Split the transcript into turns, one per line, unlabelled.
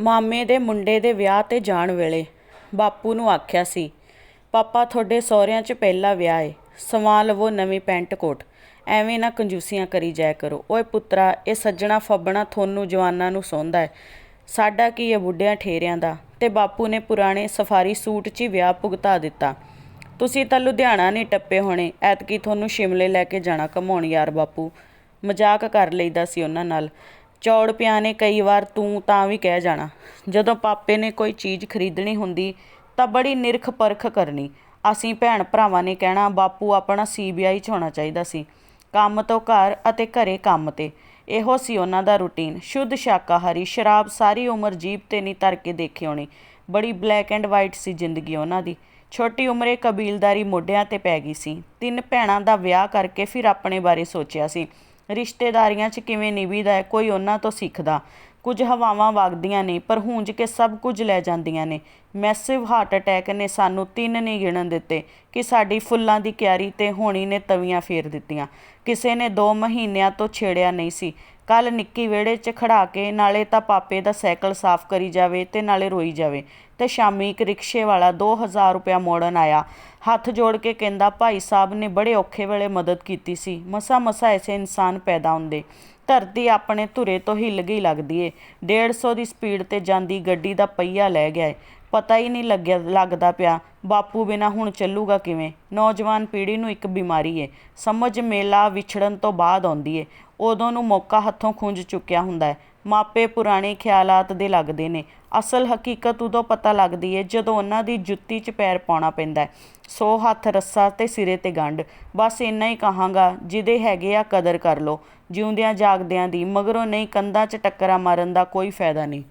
ਮਾਮੇ ਦੇ ਮੁੰਡੇ ਦੇ ਵਿਆਹ 'ਤੇ ਜਾਣ ਵੇਲੇ ਬਾਪੂ ਨੂੰ ਆਖਿਆ ਸੀ, ਪਾਪਾ, ਤੁਹਾਡੇ ਸਹੁਰਿਆਂ 'ਚ ਪਹਿਲਾ ਵਿਆਹ ਏ। ਸਵਾ ਲਵੋ ਨਵੀਂ ਪੈਂਟ ਕੋਟ। ਐਵੇਂ ਨਾ ਕੰਜੂਸੀਆਂ ਕਰੀ ਜਾਇਆ ਕਰੋ। ਓਏ ਪੁੱਤਰਾ, ਇਹ ਸੱਜਣਾ ਫੱਬਣਾ ਤੁਹਾਨੂੰ ਜਵਾਨਾਂ ਨੂੰ ਸੌਂਦਾ ਹੈ ਸਾਡਾ ਕੀ ਹੈ ਬੁੱਢਿਆਂ ਠੇਰਿਆਂ ਦਾ? ਤੇ ਬਾਪੂ ਨੇ ਪੁਰਾਣੇ ਸਫਾਰੀ ਸੂਟ 'ਚ ਹੀ ਵਿਆਹ ਭੁਗਤਾ ਦਿੱਤਾ। ਤੁਸੀਂ ਤਾਂ ਲੁਧਿਆਣਾ ਨਹੀਂ ਟੱਪੇ ਹੋਣੇ। ਐਤਕੀ ਤੁਹਾਨੂੰ ਸ਼ਿਮਲੇ ਲੈ ਕੇ ਜਾਣਾ ਘਮਾਉਣ ਯਾਰ ਬਾਪੂ। ਮਜ਼ਾਕ ਕਰ ਲਈਦਾ ਸੀ ਉਹਨਾਂ ਨਾਲ। ਚੌੜ ਪਿਆ ਨੇ ਕਈ ਵਾਰ ਤੂੰ ਤਾਂ ਵੀ ਕਹਿ ਜਾਣਾ। ਜਦੋਂ ਪਾਪੇ ਨੇ ਕੋਈ ਚੀਜ਼ ਖਰੀਦਣੀ ਹੁੰਦੀ, ਤਾਂ ਬੜੀ ਨਿਰਖ ਪਰਖ ਕਰਨੀ। ਅਸੀਂ ਭੈਣ ਭਰਾਵਾਂ ਨੇ ਕਹਿਣਾ, ਬਾਪੂ, ਆਪਣਾ ਸੀਬੀਆਈ 'ਚ ਹੋਣਾ ਚਾਹੀਦਾ ਸੀ। ਕੰਮ ਤੋਂ ਘਰ ਅਤੇ ਘਰੇ ਕੰਮ ਤੇ। ਇਹੋ ਸੀ ਉਹਨਾਂ ਦਾ ਰੁਟੀਨ। ਸ਼ੁੱਧ ਸ਼ਾਕਾਹਾਰੀ, ਸ਼ਰਾਬ ਸਾਰੀ ਉਮਰ ਜੀਭ ਤੇ ਨਹੀਂ ਧਰ ਕੇ ਦੇਖੀ ਹੋਣੀ। ਬੜੀ ਬਲੈਕ ਐਂਡ ਵਾਈਟ ਸੀ ਜ਼ਿੰਦਗੀ ਉਹਨਾਂ ਦੀ। ਛੋਟੀ ਉਮਰੇ ਕਬੀਲਦਾਰੀ ਮੋਢਿਆਂ ਤੇ ਪੈ ਗਈ ਸੀ। ਤਿੰਨ ਭੈਣਾਂ ਦਾ ਵਿਆਹ ਕਰਕੇ ਫਿਰ ਆਪਣੇ ਬਾਰੇ ਸੋਚਿਆ ਸੀ। ਰਿਸ਼ਤੇਦਾਰੀਆਂ 'ਚ ਕਿਵੇਂ ਨਿਭੀਦਾ ਹੈ, ਕੋਈ ਉਹਨਾਂ ਤੋਂ ਸਿੱਖਦਾ। ਕੁਝ ਹਵਾਵਾਂ ਵਗਦੀਆਂ ਨੇ, ਪਰ ਹੂੰਜ ਕੇ ਸਭ ਕੁਝ ਲੈ ਜਾਂਦੀਆਂ ਨੇ। ਮੈਸਿਵ ਹਾਰਟ ਅਟੈਕ ਨੇ ਸਾਨੂੰ ਤਿੰਨ ਨਹੀਂ ਗਿਣਨ ਦਿੱਤੇ ਕਿ ਸਾਡੀ ਫੁੱਲਾਂ ਦੀ ਕਿਆਰੀ ਤੇ ਹੋਣੀ ਨੇ ਤਵੀਆਂ ਫੇਰ ਦਿੱਤੀਆਂ। ਕਿਸੇ ਨੇ 2 ਮਹੀਨਿਆਂ ਤੋਂ ਛੇੜਿਆ ਨਹੀਂ ਸੀ। ਕੱਲ ਨਿੱਕੀ ਵਿਹੜੇ 'ਚ ਖੜਾ ਕੇ ਨਾਲੇ ਤਾਂ ਪਾਪੇ ਦਾ ਸਾਈਕਲ ਸਾਫ਼ ਕਰੀ ਜਾਵੇ ਤੇ ਨਾਲੇ ਰੋਈ ਜਾਵੇ ਤੇ ਸ਼ਾਮੀ ਇੱਕ ਰਿਕਸ਼ੇ ਵਾਲਾ 2000 ਰੁਪਇਆ ਮੋੜਨ ਆਇਆ। ਹੱਥ ਜੋੜ ਕੇ ਕਹਿੰਦਾ, ਭਾਈ ਸਾਹਿਬ ਨੇ ਬੜੇ ਔਖੇ ਵੇਲੇ ਮਦਦ ਕੀਤੀ ਸੀ। ਮਸਾ ਮਸਾ ਐਸੇ ਇਨਸਾਨ ਪੈਦਾ ਹੁੰਦੇ। ਧਰਤੀ ਆਪਣੇ ਧੁਰੇ ਤੋਂ ਹਿੱਲ ਗਈ ਲੱਗਦੀ ਏ। 150 ਦੀ ਸਪੀਡ ਤੇ ਜਾਂਦੀ ਗੱਡੀ ਦਾ ਪਹੀਆ ਲੈ ਗਿਆ ਪਤਾ ਹੀ ਨਹੀਂ ਲੱਗਿਆ, ਲੱਗਦਾ ਪਿਆ, ਬਾਪੂ ਬਿਨਾਂ ਹੁਣ ਚੱਲੂਗਾ ਕਿਵੇਂ? ਨੌਜਵਾਨ ਪੀੜ੍ਹੀ ਨੂੰ ਇੱਕ ਬਿਮਾਰੀ ਏ। ਸਮਝ ਮੇਲਾ ਵਿਛੜਨ ਤੋਂ ਬਾਅਦ ਆਉਂਦੀ ਏ। ਉਦੋਂ ਨੂੰ ਮੌਕਾ ਹੱਥੋਂ ਖੁੰਝ ਚੁੱਕਿਆ ਹੁੰਦਾ ਹੈ ਮਾਪੇ ਪੁਰਾਣੇ ਖਿਆਲਾਤ ਦੇ ਲੱਗਦੇ ਨੇ। ਅਸਲ ਹਕੀਕਤ ਉਦੋਂ ਪਤਾ ਲੱਗਦੀ ਏ ਜਦੋਂ ਉਹਨਾਂ ਦੀ ਜੁੱਤੀ 'ਚ ਪੈਰ ਪਾਉਣਾ ਪੈਂਦਾ ਹੈ ਸੋ ਹੱਥ ਰੱਸਾ ਤੇ ਸਿਰੇ ਤੇ ਗੰਢ। ਬਸ ਇੰਨਾ ਹੀ ਕਹਾਂਗਾ, ਜਿਹਦੇ ਹੈਗੇ ਆ ਕਦਰ ਕਰ ਲੋ ਜਿਉਂਦਿਆਂ ਜਾਗਦਿਆਂ ਦੀ, ਮਗਰੋਂ ਨਹੀਂ ਕੰਧਾਂ 'ਚ ਟੱਕਰਾਂ ਮਾਰਨ ਦਾ ਕੋਈ ਫਾਇਦਾ ਨਹੀਂ।